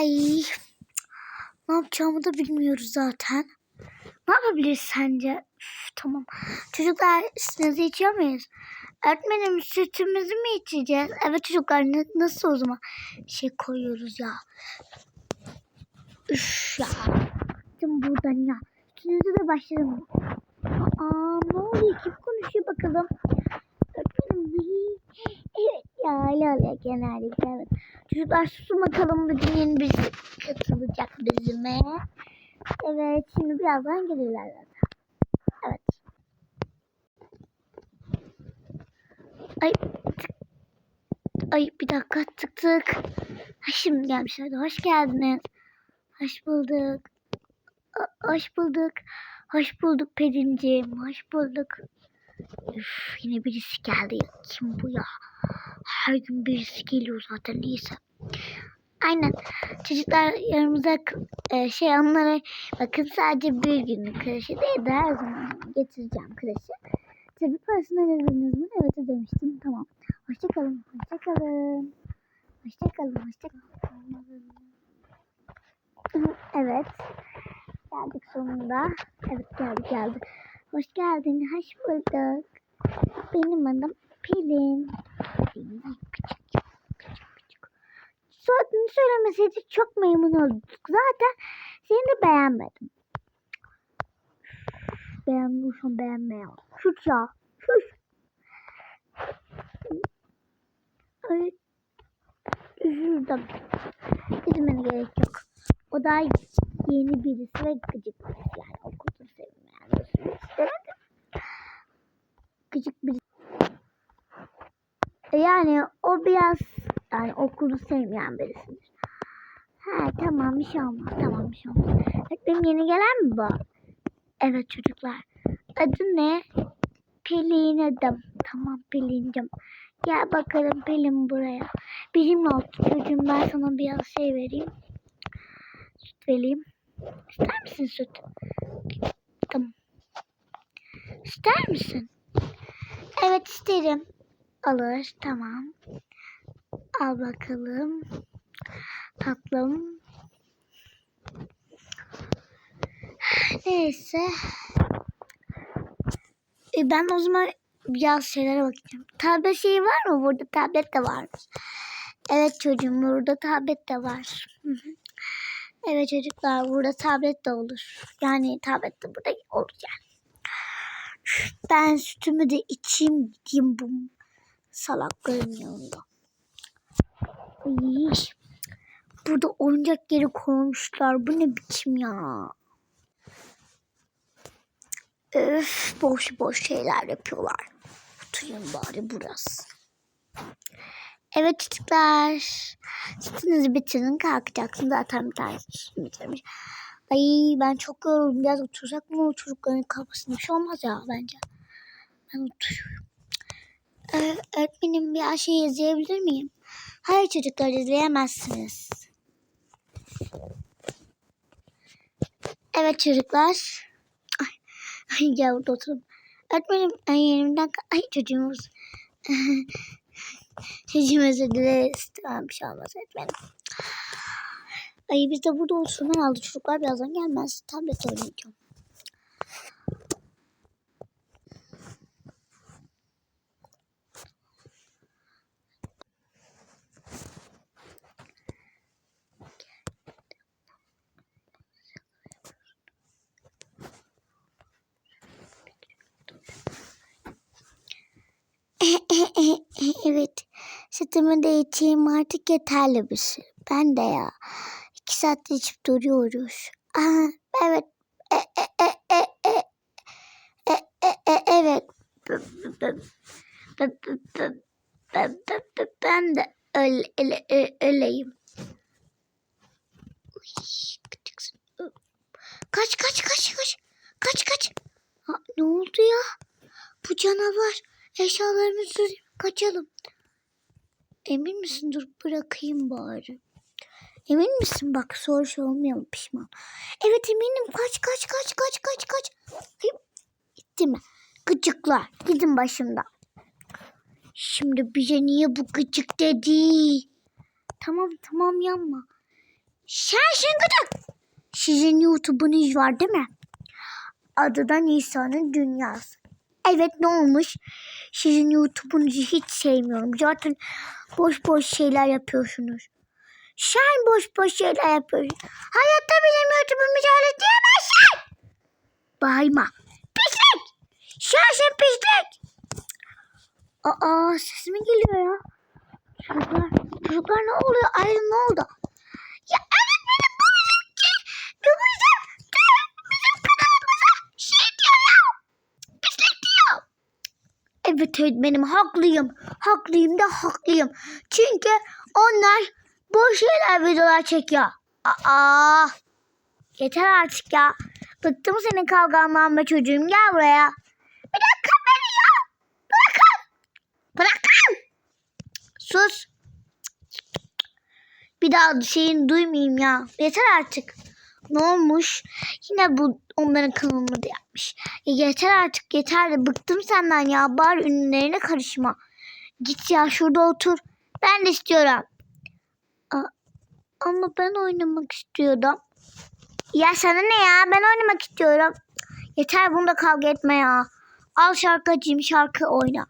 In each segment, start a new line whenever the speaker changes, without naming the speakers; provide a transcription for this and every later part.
Ay ne yapacağımı da bilmiyoruz zaten. Ne yapabiliriz sence? Üf, tamam. Çocuklar sütünüzü içiyor muyuz? Öğretmenim sütümüzü mü içeceğiz? Evet çocuklar nasıl o zaman? Şey koyuyoruz ya. Üf ya. Bıktım buradan ya. Sütünüzü de başlayalım. Aa ne oluyor? Kim konuşuyor bakalım? Ya öyle oluyor genellikle evet. Çocuklar susun bakalım bugün yeni birisi katılacak bizime. Evet şimdi birazdan gelirler zaten. Evet. Ay. Ay bir dakika tık tık. Ha, şimdi gelmişler. Hoş geldiniz. Hoş bulduk. Hoş bulduk. Hoş bulduk Pelinciğim. Hoş bulduk. Üf, yine birisi geldi. Kim bu ya? Her gün birisi geliyor zaten neyse. Aynen. Çocuklar yanımıza e, şey onlara bakın sadece bir günlük kreşi değil de her zaman getireceğim kreşi. Tabii parasını ödediniz mi? Evet ödemiştim. Tamam. Hoşçakalın. Hoşçakalın. Hoşçakalın. Hoşçakalın. Evet. Geldik sonunda. Evet geldik geldik. Hoş geldin. Hoş bulduk. Benim adım Pelin. Soyadını söylemeseydik çok memnun olduk. Zaten seni de beğenmedim. Beğenmiyorsan beğenmeyen. Sus ya. Sus. Ay. Üzüldüm. Üzülmene gerek yok. O da yeni birisi ve gıcık birisi. Yani okulda sevmeyen. Gıcık birisi. Yani o biraz yani okulu sevmeyen birisidir. He tamam bir şey olmaz. Tamam bir şey olmaz. Benim yeni gelen mi bu? Evet çocuklar. Adı ne? Pelin adım. Tamam Pelin'cim. Gel bakalım Pelin buraya. Bizimle otur çocuğum ben sana biraz şey vereyim. Süt vereyim. İster misin süt? Tamam. İster misin? Evet isterim. Alır tamam. Al bakalım. Tatlım. Neyse. E ben o zaman biraz şeylere bakacağım. Tablet şeyi var mı? Burada tablet de varmış. Evet çocuğum burada tablet de var. Evet çocuklar burada tablet de olur. Yani tablet de burada olur yani. Ben sütümü de içeyim gideyim bu salakların yanında. Ay, burada oyuncak yeri koymuşlar. Bu ne biçim ya? Öf boş boş şeyler yapıyorlar. Oturayım bari biraz. Evet çocuklar. Sütünüzü bitirin kalkacaksın. Zaten bir sütünü bitirmiş. Ay ben çok yoruldum. Biraz otursak mı? Çocukların kafasında bir şey olmaz ya bence. Ben oturuyorum. Öğretmenim bir şey izleyebilir miyim? Hayır çocuklar izleyemezsiniz. Evet çocuklar. Ay, ay gel burada oturalım. Öğretmenim ay yerimden ay çocuğumuz. Çocuğum özür dileriz. Tamam bir şey olmaz öğretmenim. Ay biz de burada otursun herhalde çocuklar birazdan gelmez. Tablet oynayacağım. evet. Sütümü de içeyim artık yeterli bir şey. Ben de ya. İki saat içip duruyoruz. Aha, evet. E, e, e, e, e. E, e, e, evet. Ben de öyle, öyle, ö- öyleyim. Kaç kaç kaç kaç. Kaç kaç. Ha, ne oldu ya? Bu canavar. Eşyalarımızı kaçalım. Emin misin? Dur bırakayım bari. Emin misin? Bak soru sormayalım pişman. Evet eminim. Kaç kaç kaç kaç kaç kaç. Gitti mi? Gıcıklar. Gidin başımdan. Şimdi bize niye bu gıcık dedi? Tamam tamam yanma. Sensin gıdık. Sizin YouTube'unuz var değil mi? Adı da Nisa'nın Dünyası. Evet ne olmuş? Sizin YouTube'unuzu hiç sevmiyorum. Zaten boş boş şeyler yapıyorsunuz. Sen boş boş şeyler yapıyorsun. Hayatta bizim YouTube'umuzu öyle diyemezsin. Bağırma. Pislik. Sensin pislik. Aa ses mi geliyor ya? Çocuklar, çocuklar ne oluyor? Ay ne oldu? Ya evet benim bu bizimki. Bu bizim, bizim Evet öğretmenim haklıyım. Haklıyım da haklıyım. Çünkü onlar boş şeyler videolar çekiyor. Aa, yeter artık ya. Bıktım senin kavgandan be çocuğum. Gel buraya. Dakika beni ya. Bırakın. Bırakın. Sus. Bir daha şeyin duymayayım ya. Yeter artık. Ne olmuş? Yine bu onların kanalını da yapmış. Ya yeter artık yeter de bıktım senden ya. Bari ünlülerine karışma. Git ya şurada otur. Ben de istiyorum. Ama ben oynamak istiyordum. Ya sana ne ya? Ben oynamak istiyorum. Yeter bunda kavga etme ya. Al şarkı açayım şarkı oyna.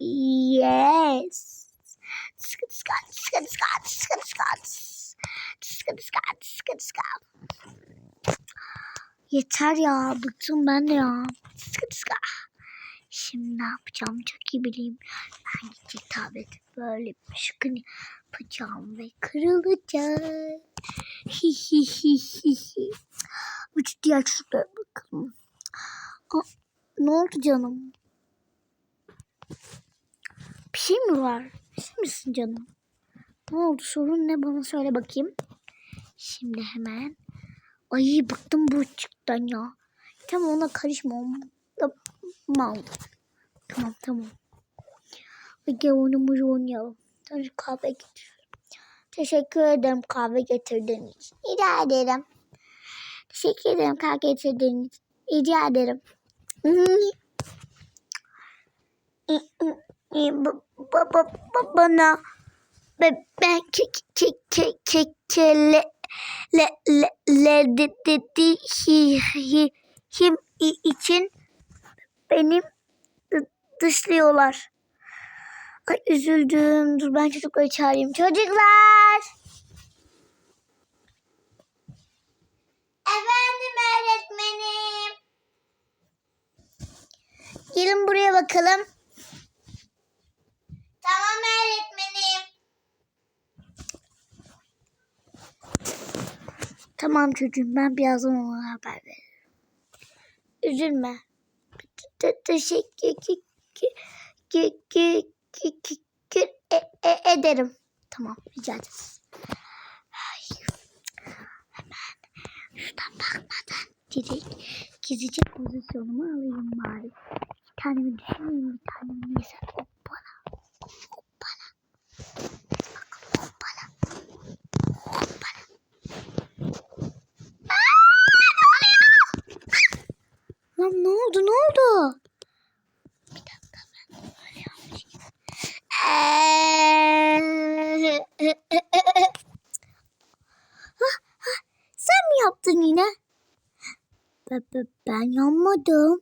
Yes. Tıskı tıska, tıskı tıska, tıskı tıska, Tıskı tıska, tıskı tıska. Yeter ya. Bıktım ben de ya. Tıskı tıska. Şimdi ne yapacağım çok iyi bileyim. Ben gidecek tableti böyle şıkın yapacağım ve kırılacak. Hi hi hi hi hi. Üç diğer çocuklara bakalım. Aa, ne oldu canım? Bir şey mi var? Sen misin canım? Ne oldu sorun ne bana söyle bakayım. Şimdi hemen. Ay bıktım bu çıktan ya. Tamam ona karışma. Tamam. Tamam tamam. Hadi oyunumuzu oynayalım. Sonra kahve getir. Teşekkür ederim kahve getirdiğin için. Rica ederim. Teşekkür ederim kahve getirdiğin için. Rica ederim. Ba- ba- ba- ba- bana be- ben ke ke ke ke kele le le le de de de hi hi him için benim dı- dışlıyorlar. Ay üzüldüm. Dur ben çocukları çağırayım. Çocuklar. Efendim öğretmenim. Gelin buraya bakalım. Tamam öğretmenim. Tamam çocuğum ben birazdan ona haber veririm. Üzülme. Te- Teşekkür ederim. Tamam rica ederiz. Hemen şuradan bakmadan direkt gizlice pozisyonumu alayım bari. Bir tanemi düşüneyim bir neyse. Hoppala. Hoppala. Bakın hoppala. Hoppala. Aa, ne oluyor? Lan ne oldu ne oldu? Bir dakika ben böyle yapmışım. Hah, hah, Sen mi yaptın yine? Ben, ben, ben yanmadım.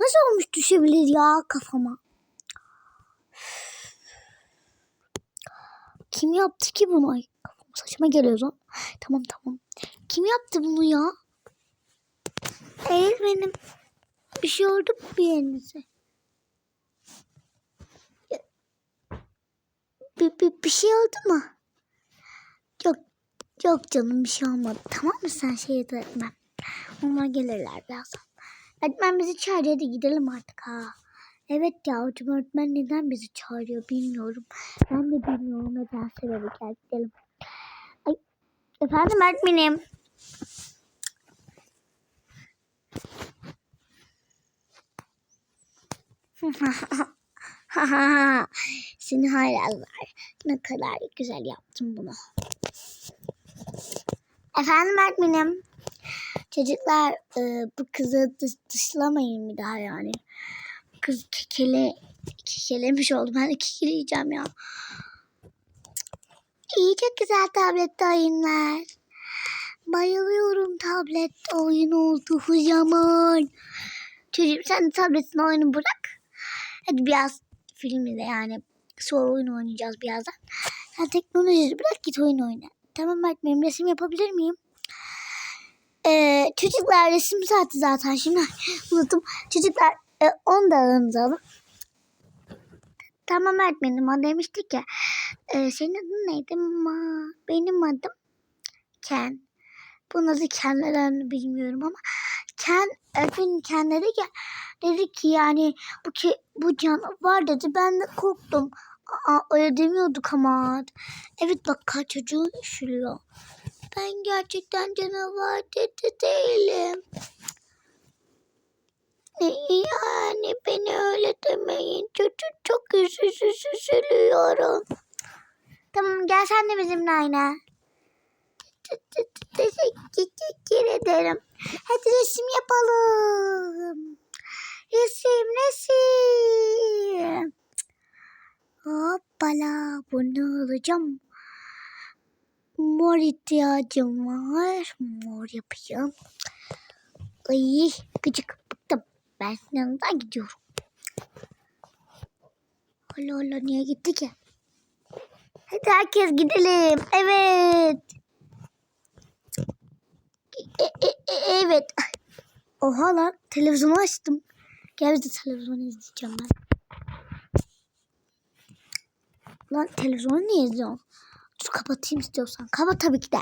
Nasıl olmuş düşebilir ya kafama? Kim yaptı ki bunu? Ay, saçma geliyor lan. Tamam tamam. Kim yaptı bunu ya? Öğretmenim. Bir şey oldu mu bir yerinize? Bir, bir, bir şey oldu mu? Yok yok canım bir şey olmadı. Tamam mı sen şey et öğretmen? Onlar gelirler birazdan. Öğretmen bizi çağırıyor hadi gidelim artık ha. Evet ya hocam öğretmen neden bizi çağırıyor bilmiyorum. Ben de bilmiyorum neden sebebi gel gidelim. Ay, efendim öğretmenim. Seni hayranlar. Ne kadar güzel yaptın bunu. Efendim öğretmenim. Çocuklar e, bu kızı dış, dışlamayın bir daha yani. Kız kekele, kekelemiş oldu. Ben de kekeleyeceğim ya. İyi çok güzel tablette oyunlar. Bayılıyorum tablette oyun olduğu zaman. Çocuğum sen de tabletin oyunu bırak. Hadi biraz film izle yani. Sonra oyun oynayacağız birazdan. Sen teknolojiyi bırak git oyun oyna. Tamam öğretmenim resim yapabilir miyim? Ee, çocuklar resim saati zaten şimdi unuttum. Çocuklar e, onu da aranıza alın. Tamam öğretmenim o demiştik ya. Ee, senin adın neydi? Ma benim adım Ken. Bunun adı Ken neden bilmiyorum ama Ken öğretmenim Ken dedi ki dedi ki yani bu ki bu canavar dedi ben de korktum. Aa, öyle demiyorduk ama. Evet bak kaç çocuğun üşülüyor. Ben gerçekten canavar dedi değilim. Ne yani beni öyle demeyin. Çocuk çok üzülüyorum. Tamam gel sen de bizimle oyna. Te- te- te- Teşekkür ederim. Hadi resim yapalım. Resim resim. Hoppala bunu alacağım. Mor ihtiyacım var. Mor yapayım. Ay gıcık bıktım. Ben senin gidiyorum. Allah Allah niye gitti ki? Hadi herkes gidelim. Evet. E, e, e, evet. Oha lan televizyonu açtım. Gel biz de televizyonu izleyeceğim ben. Lan televizyonu niye izliyorsun? Dur kapatayım istiyorsan. Kapat tabii ki de.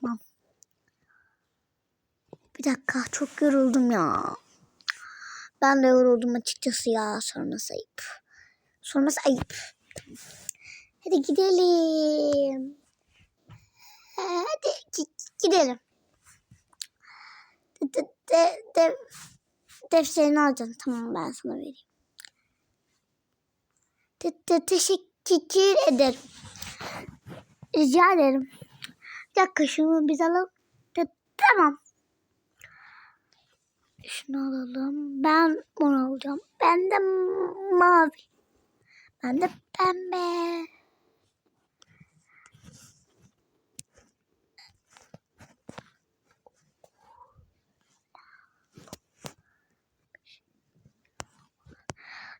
Tamam. Bir dakika çok yoruldum ya. Ben de yoruldum açıkçası ya. Sorması ayıp. Sorması ayıp. Hadi gidelim. Hadi gi- gidelim. De, de, de, de, defterini alacaksın. Tamam ben sana vereyim. De, de, teşekkür ederim. Rica ederim. Bir dakika şunu biz alalım. Tamam. Şunu alalım. Ben bunu alacağım. Ben de mavi. Ben de pembe.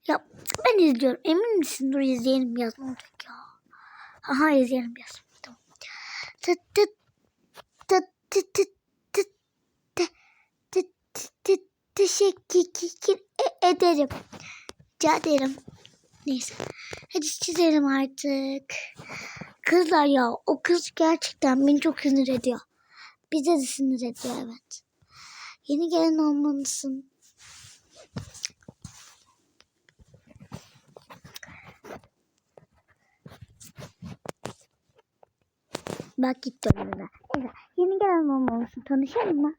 Ya ben izliyorum. Emin misin? Dur izleyelim olacak ya. Aha izleyelim biraz. Tamam. Tıt tıt tıt tıt tıt tıt tıt tıt Teşekkür e- ederim. Rica ederim. Neyse. Hadi çizelim artık. Kızlar ya o kız gerçekten beni çok sinir ediyor. Bize de sinir ediyor evet. Yeni gelen olmalısın. Bak gitti önüne. Evet. Yeni gelen olmalısın. Tanışalım mı?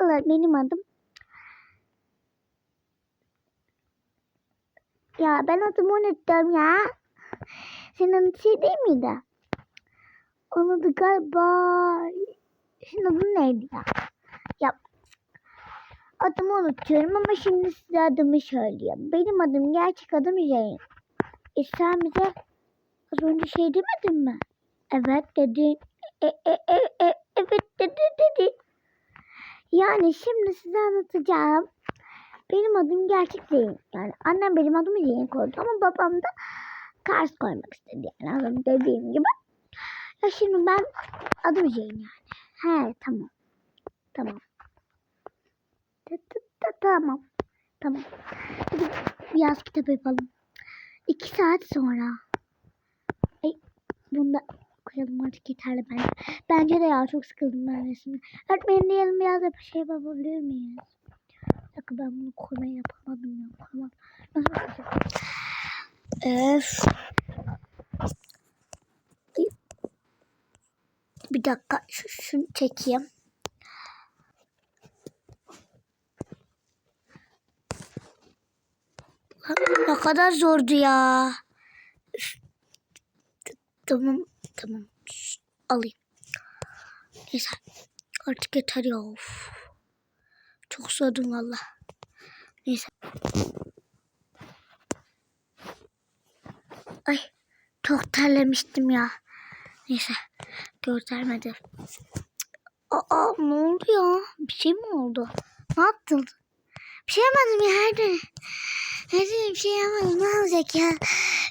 Allah benim adım. Ya ben adımı unuttum ya. Senin adın şey değil miydi? Onun adı galiba... Senin adın neydi ya? Ya adımı unutuyorum ama şimdi size adımı söyleyeyim. Benim adım gerçek adım Zeyn. E sen bize az önce şey demedin mi? Evet dedin. E, e, e, e, evet dedi dedi. Yani şimdi size anlatacağım. Benim adım gerçek Zeyn. Yani annem benim adımı Zeyn koydu ama babam da Kars koymak istedi. Yani önce dediğim gibi. Ya şimdi ben adım Zeyn yani. He tamam. Tamam. Ta- ta- ta- Tamam. Tamam. Hadi biraz kitap yapalım. İki saat sonra. Ay, bunu da koyalım artık yeterli bence. Bence de ya çok sıkıldım ben resimde. Öğretmenim diyelim biraz da bir şey yapabilir miyiz? Dakika ben bunu koymayı yapamadım ya. Koyamadım. Nasıl yapacağım? Öf. Bir dakika şu, şunu çekeyim. Ne kadar zordu ya. Tamam, tamam. Şş, Alayım. Neyse. Artık yeter ya. Of. Çok sordum valla. Neyse. Ay. Çok terlemiştim ya. Neyse göstermedi. Aa ne oldu ya? Bir şey mi oldu? Ne yaptın? Bir şey yapmadım ya hadi. Hadi bir şey yapmadım. Ne olacak ya?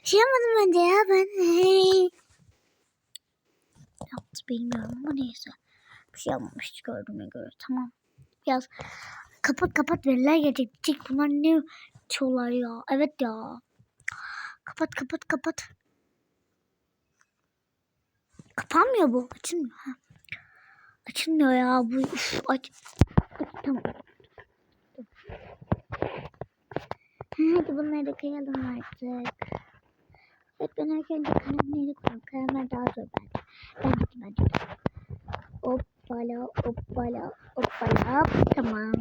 Bir şey yapmadım ben de ya ben. Hey. Yaptı bilmiyorum ama neyse. Bir şey yapmamış gördüğüme göre. Tamam. Biraz kapat kapat veriler gelecek. Cik bunlar ne çoğular ya. Evet ya. Kapat kapat kapat. Kapanmıyor bu. Açılmıyor. Ha. Açılmıyor ya bu. Üf, aç. Tamam. Hadi bunları da kayalım artık. Evet ben ilk önce kalemleri koyalım. Kalemler daha zor bence. Ben gittim bence. Hoppala hoppala hoppala. Tamam.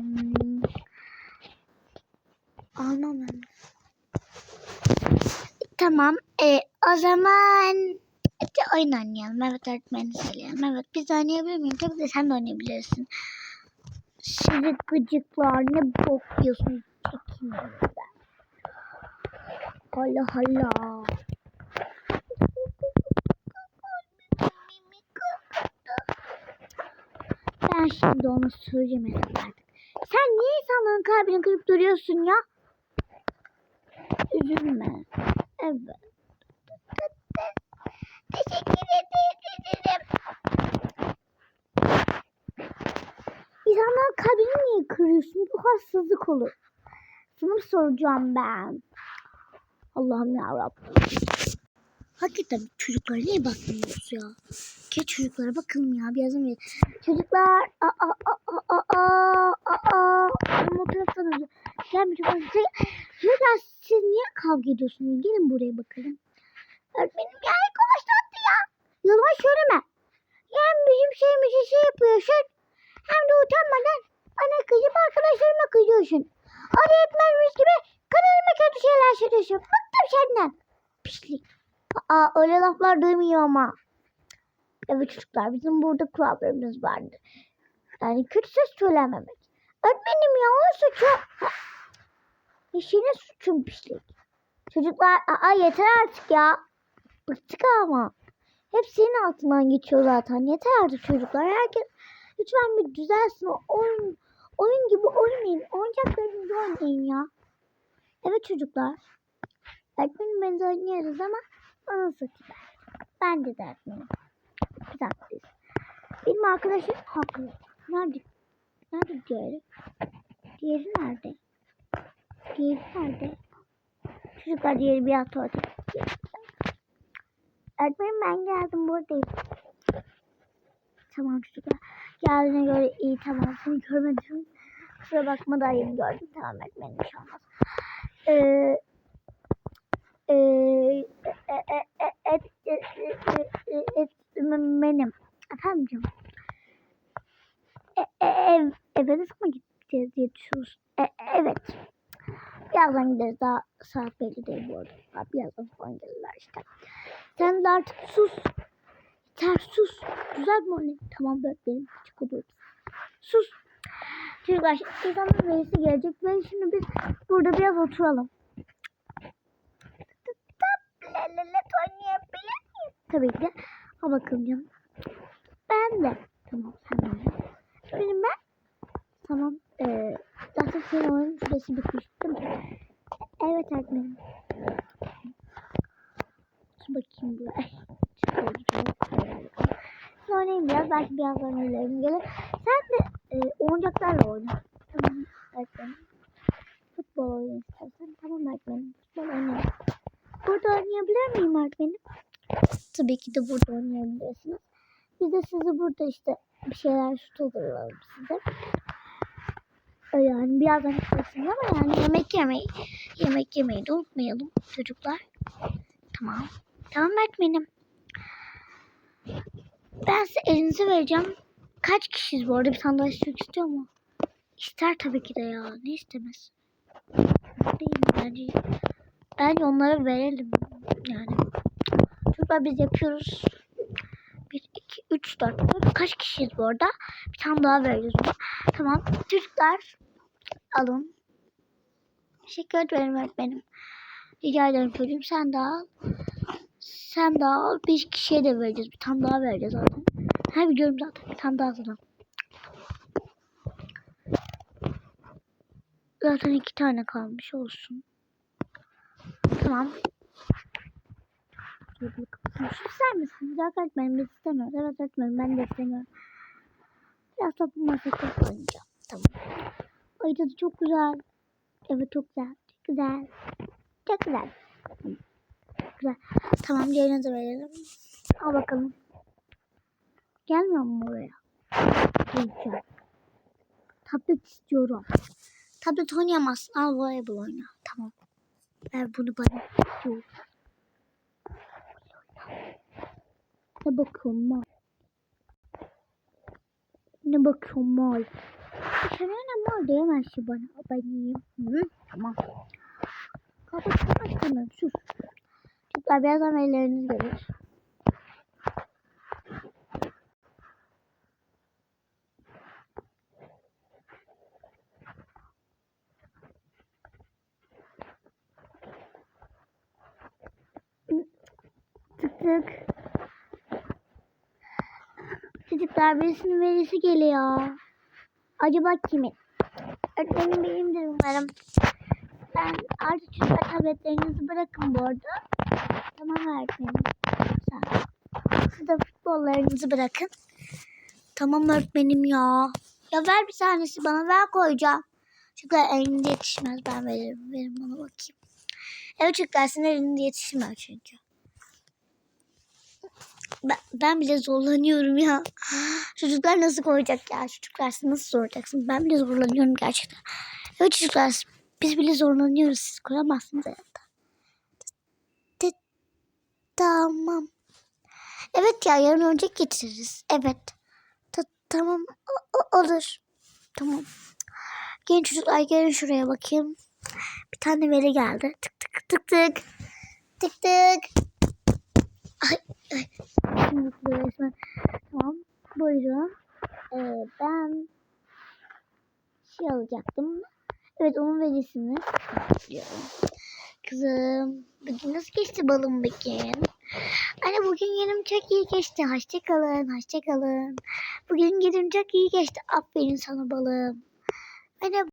Almam ben. Tamam. E, o zaman hadi oyun oynayalım. Evet öğretmeni söyleyelim. Evet biz oynayabilir miyim? Tabii de sen de oynayabilirsin. Sizi gıcıklar ne bok yiyorsunuz? Çekin buradan. Allah Allah. Ben şimdi onu herhalde artık. Sen niye insanların kalbini kırıp duruyorsun ya? Üzülme. Evet. Teşekkür ederim. İnsanların kalbini niye kırıyorsun? Bu haksızlık olur. Mı soracağım ben? Allah'ım yarabbim. Hakikaten çocuklara niye bakmıyoruz ya? Ki çocuklara bakalım ya birazdan bir. Çocuklar aa aa aa aa aa aa motordan önce. Gelme çocuklar. Siz- Çocuklar siz niye kavga ediyorsunuz? Gelin buraya bakalım. Öğretmenim ya ilk başlattı ya. Yalan söyleme. Hem bizim şeyimizi şey yapıyorsun. Hem de utanmadan bana kızıp arkadaşlarıma kızıyorsun. Etmezmiş gibi kanalıma kötü şeyler söylüyorsun. Bıktım senden. Pislik. Aa öyle laflar duymuyor ama. Evet çocuklar bizim burada kurallarımız vardır. Yani kötü söz söylememek. Öğretmenim ya o suçu. İşine suçun pislik. Çocuklar aa yeter artık ya. Bıktık ama. Hep senin altından geçiyor zaten. Yeter artık çocuklar. Herkes lütfen bir düzelsin. Oyun, oyun gibi oynayın. Oyuncaklarınızı oynayın ya. Evet çocuklar. Öğretmenim ben de oynarız ama bana satayım. Ben de öğretmenim. Biz haklıyız. Benim arkadaşım haklı. Nerede? Nerede diğeri? Diğeri nerede? Diğeri nerede? Çocuklar diğeri biraz tuvalete gitti. Öğretmenim ben geldim buradayım. Tamam çocuklar. Geldiğine göre iyi tamam seni görmedim. Kusura bakma daha yeni gördüm. Tamam öğretmenim bir şey olmaz. Ee, e, e, e, e, et, e, e, e, et, benim. Efendim canım. E, e, ev, eve ne zaman gideceğiz diye düşünüyorsun. E, evet. Birazdan gideriz. Daha saat belli değil bu arada. Birazdan falan gelirler işte. Sen de artık sus. Yeter sus. Güzel mi anne? Tamam benim Çık odur. Sus. Çocuklar insanın reisi gelecek ve şimdi biz burada biraz oturalım. Tabii ki. Ha bakalım canım. Ben de. Tamam sen de. Benim ben. Tamam. Ee, zaten senin oyun süresi bitmiş değil mi? Evet öğretmenim. Dur bakayım buraya. Şimdi oynayayım biraz. Belki birazdan ellerim gelir. Sen de e, oyuncaklarla oyna. Tamam öğretmenim. Futbol oyna istersen. Tamam öğretmenim. Futbol oynayalım. Burada oynayabilir miyim öğretmenim? Tabii ki de burada oynayabilirsiniz. Biz de sizi burada işte bir şeyler şut hazırlayalım size. Ee, Yani birazdan istersiniz ama yani yemek yemeyi yemek yemeyi de unutmayalım çocuklar. Tamam. Tamam öğretmenim. Ben size elinize vereceğim. Kaç kişiyiz bu arada? Bir tane daha istiyor, istiyor mu? İster tabii ki de ya. Ne istemez? Değil mi? Bence, bence onlara verelim. Yani. Çocuklar biz yapıyoruz. 1, 2, 3, 4, 4. Kaç kişiyiz bu arada? Bir tane daha ona. Tamam. Çocuklar alın. Teşekkür ederim öğretmenim. Rica ederim çocuğum sen de al. sen daha al. Bir kişiye de vereceğiz. Bir tane daha vereceğiz zaten. Her biliyorum zaten. Bir tane daha sana. Zaten iki tane kalmış olsun. Tamam. İster misin? Yok öğretmenim biz istemiyoruz. Evet öğretmenim ben de istemiyorum. Biraz topu masası oynayacağım. Tamam. Ay tadı çok güzel. Evet çok güzel. Çok güzel. Çok güzel. Güzel. Tamam diğerini de verelim. Al bakalım. Gelmiyor mu oraya? Geleceğim. Tablet istiyorum. Tablet oynayamazsın. Al voleybol oyna. Tamam. Ver bunu bana. Dur. Ne bakıyorum mal. Ne bakıyorum mal. Sen ne mal diyemezsin bana. Ben yiyeyim. Hı? Tamam. Kapat kapat tamam sus. Çocuklar birazdan elleriniz gelir. Tık tık. Çocuklar birisinin verisi geliyor. Acaba kimin? Öğretmenim benimdir umarım. Ben artık çocuklar tabletlerinizi bırakın bu arada. Tamam öğretmenim. Siz de futbollarınızı bırakın. Tamam öğretmenim ya. Ya ver bir tanesi bana ver koyacağım. Çocuklar elinde yetişmez ben veririm. Verin bana bakayım. Evet çocuklar sizin elinde yetişmiyor çünkü. Ben, ben bile zorlanıyorum ya. Çocuklar nasıl koyacak ya? Çocuklar siz nasıl soracaksınız? Ben bile zorlanıyorum gerçekten. Evet çocuklar biz bile zorlanıyoruz. Siz koyamazsınız hayatta. Tamam. Evet ya yarın önce getiririz. Evet. Ta- tamam o- olur. Tamam. Gelin çocuklar gelin şuraya bakayım. Bir tane veri geldi. Tık tık tık tık. Tık tık. Şimdi resmen. Tamam. Buyurun. Ee, ben şey alacaktım. Evet onun verisini diyorum. Kızım bugün nasıl geçti balım bugün? Anne bugün günüm çok iyi geçti. Hoşça kalın, hoşça kalın. Bugün günüm çok iyi geçti. Aferin sana balım. Anne